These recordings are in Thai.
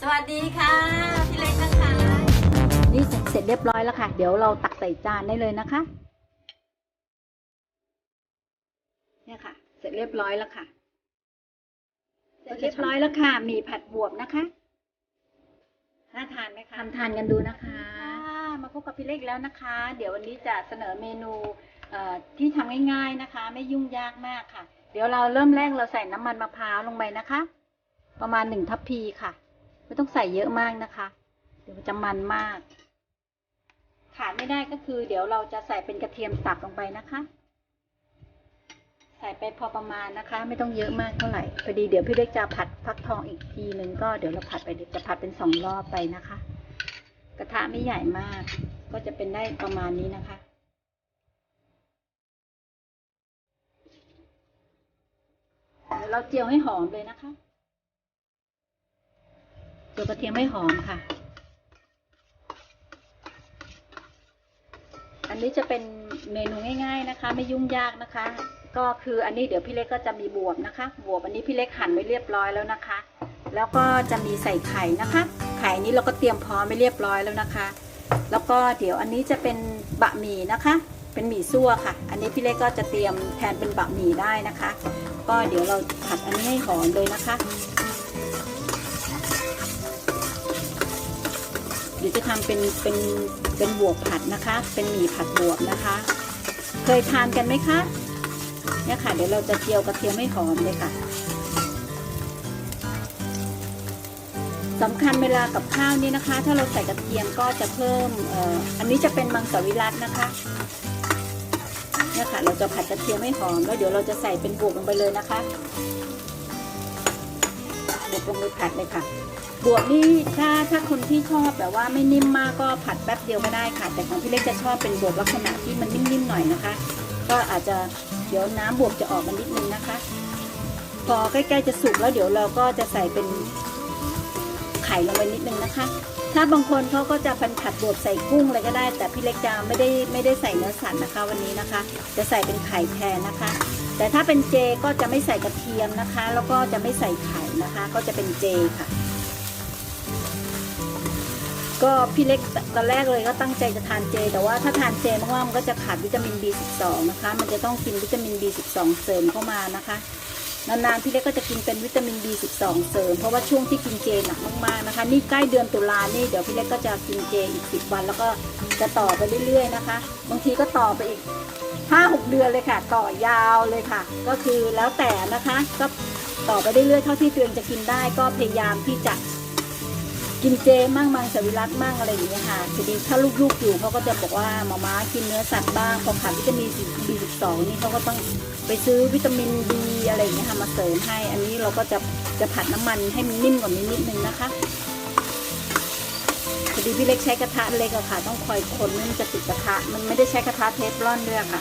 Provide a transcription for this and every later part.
สวัสดีค่ะพี่เล็กนะคะ นี่เสร็จเสร็จเรียบร้อยแล้วค่ะ เดี๋ยวเราตักใส่จานได้เลยนะคะ เนี่ยค่ะ เสร็จเรียบร้อยแล้วค่ะเสร็จเรียบร้อยแล้วค่ะ มีผัดบวบนะคะน่าทานไหมคะทานทานกันดูนะคะ มาพบกับพี่เล็กแล้วนะคะ เดี๋ยววันนี้จะเสนอเมนูเอ่อที่ทำง่าย ๆนะคะ ไม่ยุ่งยากมากค่ะ เดี๋ยวเราเริ่มแรกเราใส่น้ำมันมะพร้าวลงไปนะคะ ประมาณหนึ่งทัพพีค่ะ ไม่ต้องใส่เยอะมากนะคะ เดี๋ยวจะมันมาก ขาดไม่ได้ก็คือ เดี๋ยวเราจะใส่เป็นกระเทียมสับลงไปนะคะ ใส่ไปพอประมาณนะคะ ไม่ต้องเยอะมากเท่าไหร่พอดีเดี๋ยวพี่เล็กจะผัดฟักทองอีกทีหนึ่งก็เดี๋ยวเราผัดไปเดี๋ยวจะผัดเป็นสองรอบไปนะคะ กระทะไม่ใหญ่มาก ก็จะเป็นได้ประมาณนี้นะคะเราเจียวให้หอมเลยนะคะ เจียวกระเทียมให้หอมค่ะ อันนี้จะเป็นเมนูง่าย ๆนะคะ ไม่ยุ่งยากนะคะ ก็คืออันนี้เดี๋ยวพี่เล็กก็จะมีบวบนะคะบวบอันนี้พี่เล็กหั่นไว้เรียบร้อยแล้วนะคะ แล้วก็จะมีใส่ไข่นะคะ ไข่นี้เราก็เตรียมพร้อมไว้เรียบร้อยแล้วนะคะ แล้วก็เดี๋ยวอันนี้จะเป็นบะหมี่นะคะเป็นหมี่ซั่วค่ะ อันนี้พี่เล็กก็จะเตรียมแทนเป็นบะหมี่ได้นะคะ ก็เดี๋ยวเราผัดอันนี้ให้หอมเลยนะคะ ดี๋ยวจะทำเป็นเป็นเป็นบวบผัดนะคะ เป็นหมี่ผัดบวบนะคะ เคยทานกันไหมคะเนี่ยค่ะ เดี๋ยวเราจะเจียวกระเทียมให้หอมเลยค่ะสำคัญเวลากับข้าวนี่นะคะ ถ้าเราใส่กระเทียมก็จะเพิ่มเอ่ออันนี้จะเป็นมังสวิรัตนะคะเนี่ยค่ะ เราจะผัดกระเทียมให้หอมแล้วเดี๋ยวเราจะใส่เป็นบวบลงไปเลยนะคะ บวบลงไปผัดเลยค่ะบวบนี่ถ้าถ้าคนที่ชอบแบบว่าไม่นิ่มมากก็ผัดแป๊บเดียวก็ได้ค่ะ แต่ของพี่เล็กจะชอบเป็นบวบลักษณะที่มันนิ่มๆหน่อยนะคะ ก็อาจจะเดี๋ยวน้ำบวบจะออกมานิดนึงนะคะ พอใกล้ๆจะสุกแล้วเดี๋ยวเราก็จะใส่เป็นไข่ลงไปนิดนึงนะคะ ถ้าบางคนเขาก็จะพันผัดบวบใส่กุ้งอะไรก็ได้ แต่พี่เล็กจะไม่ได้ไม่ได้ใส่เนื้อสัตว์นะคะวันนี้นะคะ จะใส่เป็นไข่แทนนะคะ แต่ถ้าเป็นเจก็จะไม่ใส่กระเทียมนะคะ แล้วก็จะไม่ใส่ไข่นะคะ ก็จะเป็นเจค่ะ ก็พี่เล็กตอนแรกเลยก็ตั้งใจจะทานเจ แต่ว่าถ้าทานเจมากๆมันก็จะขาดวิตามิน B12 นะคะ มันจะต้องกินวิตามิน B12 เสริมเข้ามานะคะ นานๆพี่เล็กก็จะกินเป็นวิตามิน B12 เสริม เพราะว่าช่วงที่กินเจหนักมากๆนะคะ นี่ใกล้เดือนตุลานี่เดี๋ยวพี่เล็กก็จะกินเจอีก 10 วัน แล้วก็จะต่อไปเรื่อยๆนะคะ บางทีก็ต่อไปอีก 5-6 เดือนเลยค่ะ ต่อยาวเลยค่ะ ก็คือแล้วแต่นะคะก็ต่อไปเรื่อยๆเท่าที่ตัวเองจะกินได้ก็พยายามที่จะกินเจมั่งมังสวิรัตมั่งอะไรอย่างเงี้ยค่ะทีนี้ถ้าลูกๆอยู่เขาก็จะบอกว่าหมาม้ากินเนื้อสัตว์บ้างพอขาดวิตามิน B12 นี่เขาก็ต้อง ไปซื้อวิตามิน B อะไรอย่างเงี้ยค่ะมาเสริมให้ อันนี้เราก็จะจะผัดน้ำมันให้มันนิ่มกว่านี้นิดนึงนะคะพอดีพี่เล็กใช้กระทะเล็กอะค่ะ ต้องคอยคนมันจะติดกระทะ มันไม่ได้ใช้กระทะเทฟลอนด้วยค่ะ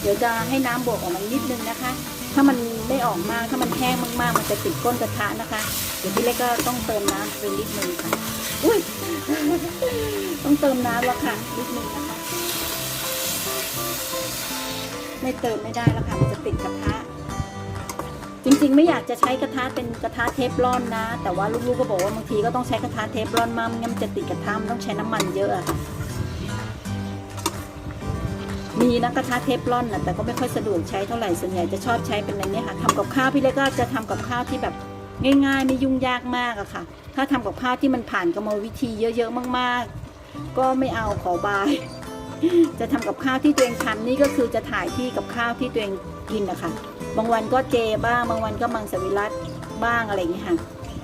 เดี๋ยวจะให้น้ำบวกออกมานิดนึงนะคะ ถ้ามันไม่ออกมากถ้ามันแห้งมากๆ มันจะติดก้นกระทะนะคะ เดี๋ยวพี่เล็กก็ต้องเติมน้ำไปนิดนึงค่ะ อุ้ยต้องเติมน้ำแล้วค่ะนิดนึงนะคะ ไม่เติมไม่ได้แล้วค่ะมันจะติดกระทะ จริงๆ ไม่อยากจะใช้กระทะเป็นกระทะเทฟลอนนะ แต่ว่าลูกๆก็บอกว่าบางทีก็ต้องใช้กระทะเทฟลอนมั่งงั้นจะติดกระทะมันต้องใช้น้ำมันเยอะมีนะกระทะเทฟลอนนะแต่ก็ไม่ค่อยสะดวกใช้เท่าไหร่ส่วนใหญ่จะชอบใช้เป็นอะไรเนี่ยค่ะทำกับข้าวพี่เล็กก็จะทำกับข้าวที่แบบง่ายๆ ไม่ยุ่งยากมากอะค่ะ ถ้าทำกับข้าวที่มันผ่านกรรมวิธีเยอะๆมาก ๆ ก็ไม่เอาขอบาย จะทำกับข้าวที่ตัวเองทำนี่ก็คือจะถ่ายที่กับข้าวที่ตัวเองกินนะคะบางวันก็เจบ้างบางวันก็มังสวิรัตบ้างอะไรอย่างเงี้ยค่ะ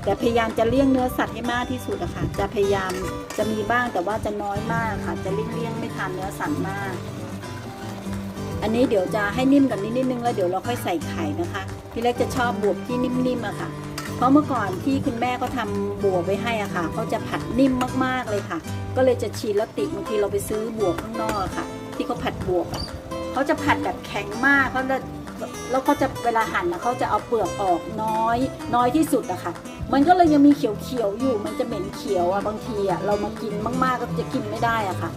แต่พยายามจะเลี่ยงเนื้อสัตว์ให้มากที่สุดอะค่ะ จะพยายามจะมีบ้างแต่ว่าจะน้อยมากค่ะ จะเลี่ยงๆไม่ทานเนื้อสัตว์มาก อันนี้เดี๋ยวจะให้นิ่มกันนิดนิดนึงแล้วเดี๋ยวเราค่อยใส่ไข่นะคะ พี่เล็กจะชอบบวบที่นิ่มๆอะค่ะ เพราะเมื่อก่อนที่คุณแม่เขาทำบวบไว้ให้อะค่ะเขาจะผัดนิ่มมากๆเลยค่ะ ก็เลยจะชีแล้วติดบางทีเราไปซื้อบวบข้างนอกค่ะ ที่เขาผัดบวบเขาจะผัดแบบแข็งมากเขาจะแล้วเขาจะเวลาหั่นนะเขาจะเอาเปลือกออกน้อย น้อยที่สุดอะค่ะ มันก็เลยยังมีเขียวๆอยู่ มันจะเหม็นเขียวอะบางทีอะเรามากินมากๆก็จะกินไม่ได้อะค่ะ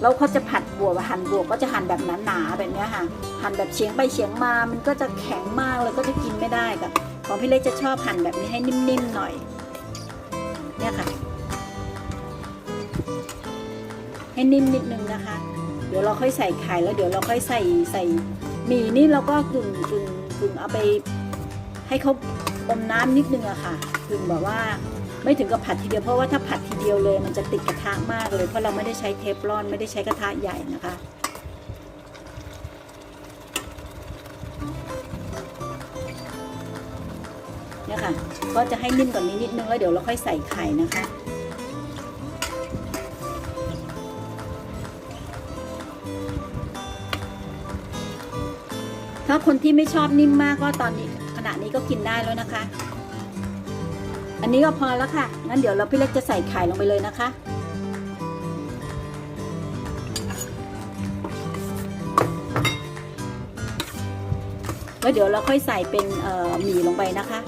แล้วเขาจะผัดบวบหั่นบวบก็จะหั่นแบบหนาๆแบบเนี้ยค่ะ หั่นแบบเฉียงไปเฉียงมา มันก็จะแข็งมากเลยก็จะกินไม่ได้กับ ของพี่เล็กจะชอบหั่นแบบนี้ให้นิ่มๆหน่อย เนี่ยค่ะ ให้นิ่มนิดนึงนะคะ เดี๋ยวเราค่อยใส่ไข่แล้วเดี๋ยวเราค่อยใส่ใส่หมี่นี่เราก็กึ่งกึ่งกึ่งเอาไป ให้เขาอมน้ำนิดนึงอะค่ะกึ่งแบบว่าไม่ถึงกับผัดทีเดียวเพราะว่าถ้าผัดทีเดียวเลย มันจะติดกระทะมากเลยเพราะเราไม่ได้ใช้เทฟลอนไม่ได้ใช้กระทะใหญ่นะคะ ก็จะให้นิ่มกว่านี้นิดนึงแล้วเดี๋ยวเราค่อยใส่ไข่นะคะถ้าคนที่ไม่ชอบนิ่มมากก็ตอนนี้ขณะนี้ก็กินได้แล้วนะคะ อันนี้ก็พอแล้วค่ะ งั้นเดี๋ยวเราพี่เล็กจะใส่ไข่ลงไปเลยนะคะ แล้วเดี๋ยวเราค่อยใส่เป็นเออหมี่ลงไปนะคะ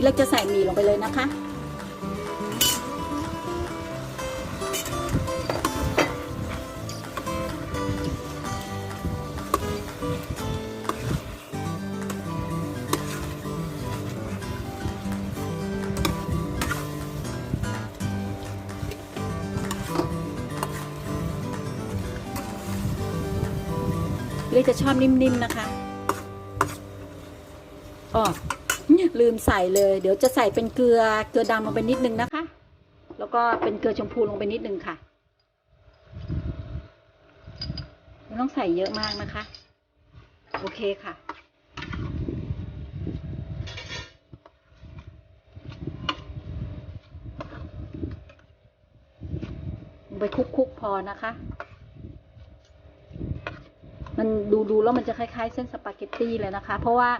พี่เล็กจะใส่หมี่ลงไปเลยนะคะ พี่เล็กจะชอบนิ่มๆนะคะอ๋อ ลืมใส่เลย เดี๋ยวจะใส่เป็นเกลือเกลือดำลงไปนิดนึงนะคะ แล้วก็เป็นเกลือชมพูลงไปนิดนึงค่ะไม่ต้องใส่เยอะมากนะคะ โอเคค่ะ ไปคลุกๆพอนะคะ มันดูดูแล้วมันจะคล้ายๆ เส้นสปาเกตตี้เลยนะคะ เพราะว่า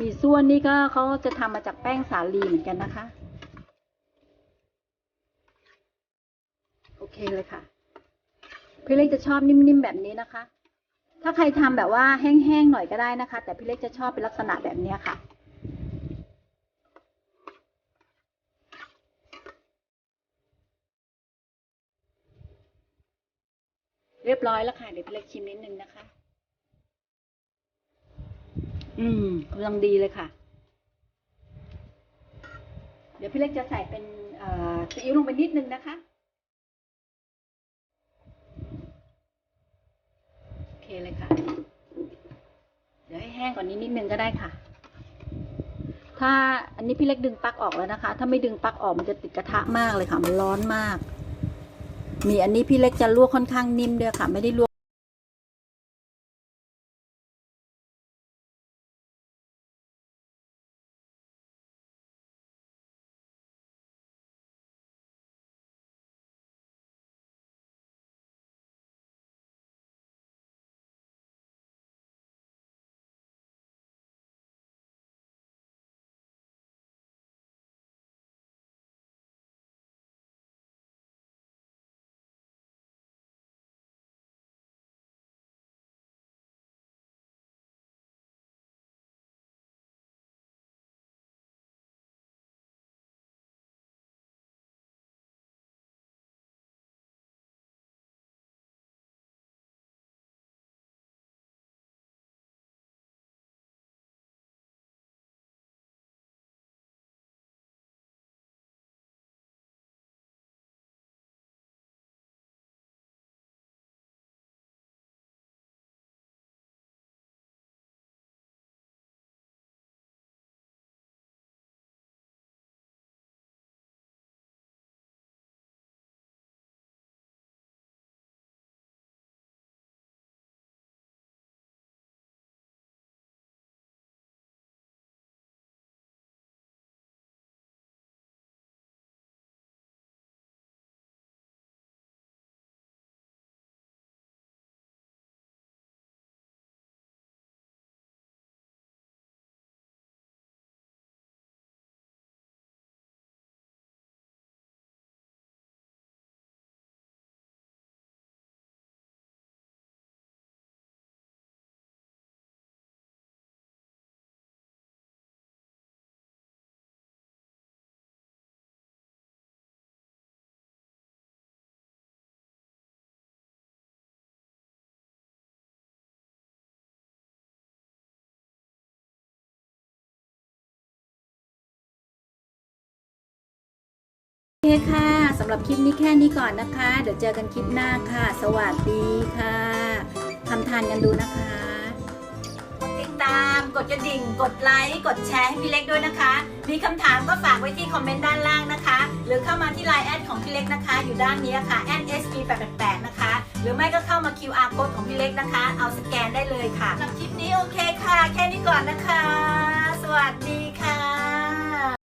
มีส่วนนี่ก็เขาจะทำมาจากแป้งสาลีเหมือนกันนะคะ โอเคเลยค่ะ พี่เล็กจะชอบนิ่มๆแบบนี้นะคะ ถ้าใครทำแบบว่าแห้งๆหน่อยก็ได้นะคะ แต่พี่เล็กจะชอบเป็นลักษณะแบบนี้ค่ะเรียบร้อยแล้วค่ะ เดี๋ยวพี่เล็กชิมนิดนึงนะคะ อืมกำลังดีเลยค่ะ เดี๋ยวพี่เล็กจะใส่เป็นเอ่อซีอิ๊วลงไปนิดนึงนะคะ โอเคเลยค่ะ เดี๋ยวให้แห้งกว่านี้นิดนึงก็ได้ค่ะ ถ้าอันนี้พี่เล็กดึงปลั๊กออกแล้วนะคะ ถ้าไม่ดึงปลั๊กออกมันจะติดกระทะมากเลยค่ะ มันร้อนมาก มีอันนี้พี่เล็กจะลวกค่อนข้างนิ่มด้วยค่ะ ไม่ได้ลวก ค่ะสำหรับคลิปนี้แค่นี้ก่อนนะคะ เดี๋ยวเจอกันคลิปหน้าค่ะ สวัสดีค่ะทำทานกันดูนะคะติดตามกดกระดิ่ง กดไลค์ กดแชร์ให้พี่เล็กด้วยนะคะ มีคำถามก็ฝากไว้ที่คอมเมนต์ด้านล่างนะคะ หรือเข้ามาที่ไลน์แอดของพี่เล็กนะคะ อยู่ด้านนี้ค่ะ @sp888 นะคะ หรือไม่ก็เข้ามา QR code ของพี่เล็กนะคะ เอาสแกนได้เลยค่ะสำหรับคลิปนี้โอเคค่ะ แค่นี้ก่อนนะคะ สวัสดี